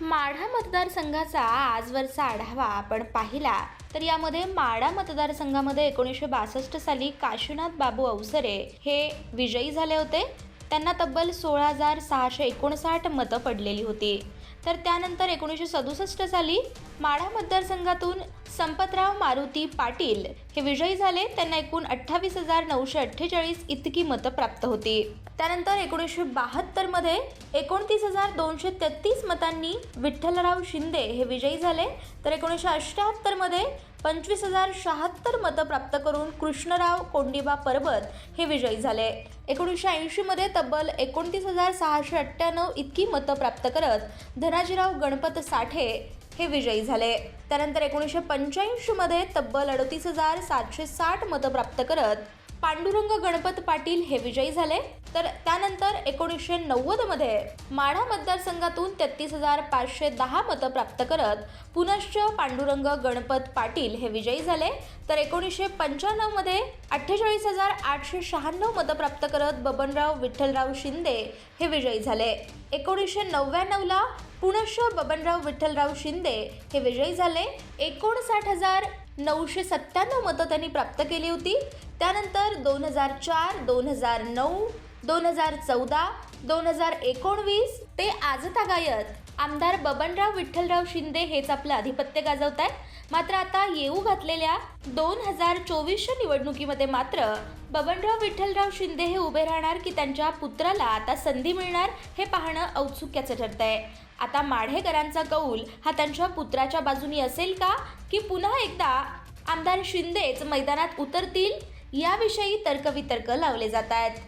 माढा मतदारसंघाचा आजवरचा आढावा आपण पाहिला. तर यामध्ये माढा मतदारसंघामध्ये एकोणीसशे बासष्ट साली काशीनाथ बाबू अवसरे हे विजयी झाले होते. त्यांना तब्बल सोळा हजार सहाशे एकोणसाठ मतं पडलेली होती. तर त्यानंतर एकोणीसशे सदुसष्ट साली माढा मतदारसंघातून संपतराव मारुती पाटील हे विजयी झाले. त्यांना एकूण अठ्ठावीस हजार नऊशे अठ्ठेचाळीस इतकी मतं प्राप्त होती. त्यानंतर एकोणीसशे बहात्तरमध्ये एकोणतीस हजार दोनशे तेहतीस मतांनी विठ्ठलराव शिंदे हे विजयी झाले. तर एकोणीसशे अठ्ठ्याहत्तरमध्ये पंचवीस हजार शहात्तर मतं प्राप्त करून कृष्णराव कोंडिबा पर्वत हे विजयी झाले. एकोणीसशे ऐंशीमध्ये तब्बल एकोणतीस हजार सहाशे अठ्ठ्याण्णव इतकी मतं प्राप्त करत धनाजीराव गणपत साठे हे विजयी झाले. त्यानंतर एकोणीसशे पंच्याऐंशीमध्ये तब्बल अडतीस हजार सातशे साठ मतं प्राप्त करत पांडुरंग गणपत पाटील हे विजयी झाले. तर त्यानंतर एकोणीसशे नव्वदमध्ये माढा मतदारसंघातून तेहतीस हजार पाचशे दहा मतं प्राप्त करत पुनश्च पांडुरंग गणपत पाटील हे विजयी झाले. तर एकोणीसशे पंच्याण्णवमध्ये अठ्ठेचाळीस हजार आठशे शहाण्णव मतं प्राप्त करत बबनराव विठ्ठलराव शिंदे हे विजयी झाले. एकोणीसशे नव्याण्णवला पुनश्च बबनराव विठ्ठलराव शिंदे हे विजयी झाले. एकोणसाठ हजार नऊशे सत्त्याण्णव मतं त्यांनी प्राप्त केली होती. त्यानंतर दोन हजार चार दोन हजार नऊ दोन हजार चौदा दोन हजार एकोणवीस ते आजतागायत आमदार बबनराव विठ्ठलराव शिंदे हेच आपलं आधिपत्य गाजवत आहेत मात्र आता येऊ घातलेल्या दोन हजार चोवीसच्या निवडणुकीमध्ये मात्र बबनराव विठ्ठलराव शिंदे हे उभे राहणार की त्यांच्या पुत्राला आता संधी मिळणार हे पाहणं औत्सुक्याचं ठरत आहे आता माढेकरांचा कौल हा त्यांच्या पुत्राच्या बाजूनी असेल का? की पुन्हा एकदा आमदार शिंदेच मैदानात उतरतील? याविषयी तर्कवितर्क लावले जात आहेत